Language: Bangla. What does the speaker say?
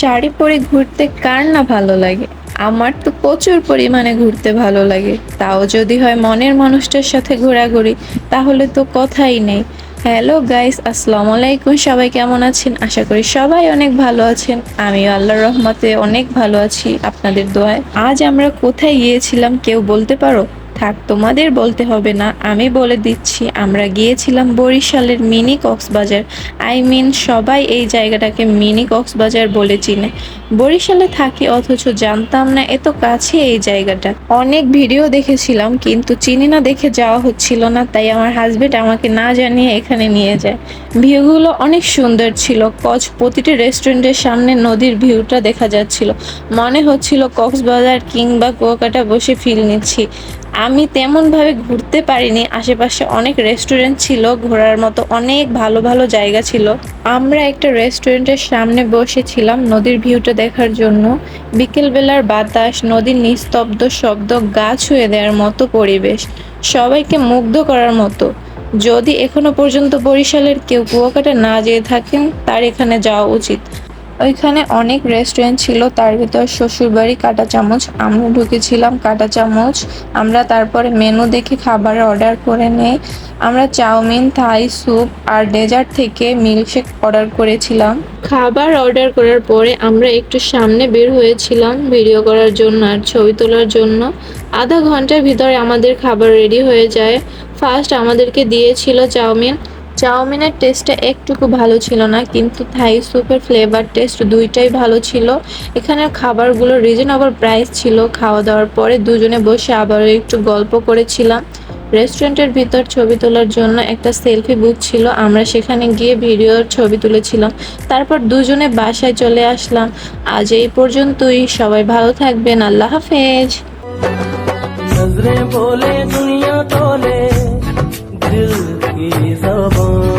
শাড়ি পরে ঘুরতে কার না ভালো লাগে? আমার তো প্রচুর পরিমাণে ঘুরতে ভালো লাগে। তাও যদি হয় মনের মানুষটার সাথে ঘোরাঘুরি, তাহলে তো কথাই নেই। হ্যালো গাইস, আসসালামু আলাইকুম। সবাই কেমন আছেন? আশা করি সবাই অনেক ভালো আছেন। আমিও আল্লাহর রহমতে অনেক ভালো আছি আপনাদের দোয়ায়। আজ আমরা কোথায় গিয়েছিলাম কেউ বলতে পারো? থাক, তোমাদের বলতে হবে না। আমি বলে দিচ্ছি, আমরা গিয়েছিলাম বরিশালের মিনি কক্সবাজার। আই মিন সবাই এই জায়গাটাকে মিনি কক্সবাজার বলে চিনে। বরিশালে থাকি, অথচ জানতাম না, এত কাছে এই জায়গাটা। অনেক ভিডিও দেখেছিলাম, কিন্তু চিনি না দেখে যাওয়া হচ্ছিল না, তাই আমার হাজবেন্ড আমাকে না জানিয়ে এখানে নিয়ে যায়। ভিউগুলো অনেক সুন্দর ছিল, কচ প্রতিটি রেস্টুরেন্টের সামনে নদীর ভিউটা দেখা যাচ্ছিল। মনে হচ্ছিল কক্সবাজার কিংবা কুয়াকাটা বসে ফিল নিচ্ছি। আমি তেমনভাবে ঘুরতে পারিনি। আশেপাশে অনেক রেস্টুরেন্ট ছিল, ঘোরার মতো অনেক ভালো ভালো জায়গা ছিল। আমরা একটা রেস্টুরেন্টের সামনে বসেছিলাম নদীর ভিউটা দেখার জন্য। বিকেলবেলার বাতাস, নদীর নিস্তব্ধ শব্দ, গা ছুঁয়ে দেওয়ার মতো পরিবেশ। সবাইকে মুগ্ধ করার মতো। যদি এখনও পর্যন্ত বরিশালের কেউ কুয়াকাটা না যেয়ে থাকেন, তার এখানে যাওয়া উচিত। ওইখানে অনেক রেস্টুরেন্ট ছিল, তার ভিতর শ্বশুরবাড়ি, কাটা চামচ। আমরা ঢুকেছিলাম কাটা চামচ। আমরা তারপরে মেনু দেখে খাবার অর্ডার করে নেই। আমরা চাউমিন থাই স্যুপ আর ডেজার্ট থেকে মিল্কশেক অর্ডার করেছিলাম। খাবার অর্ডার করার পরে আমরা একটু সামনে বের হয়েছিলাম ভিডিও করার জন্য আর ছবি তোলার জন্য। আধা ঘণ্টার ভিতরে আমাদের খাবার রেডি হয়ে যায়। ফার্স্ট আমাদেরকে দিয়েছিল চাউমিন। চাউমিনের টেস্টটা একটুকু ভালো ছিল না, কিন্তু থাই স্যুপের ফ্লেভার টেস্ট দুইটাই ভালো ছিল। এখানের খাবারগুলো রিজনেবল প্রাইস ছিল। খাওয়া দাওয়ার পরে দুজনে বসে আবারও একটু গল্প করেছিলাম। রেস্টুরেন্টের ভিতর ছবি তোলার জন্য একটা সেলফি বুথ ছিল। আমরা সেখানে গিয়ে ভিডিওর ছবি তুলেছিলাম। তারপর দুজনে বাসায় চলে আসলাম। আজ এই পর্যন্তই। সবাই ভালো থাকবেন। আল্লাহ হাফেজ। সব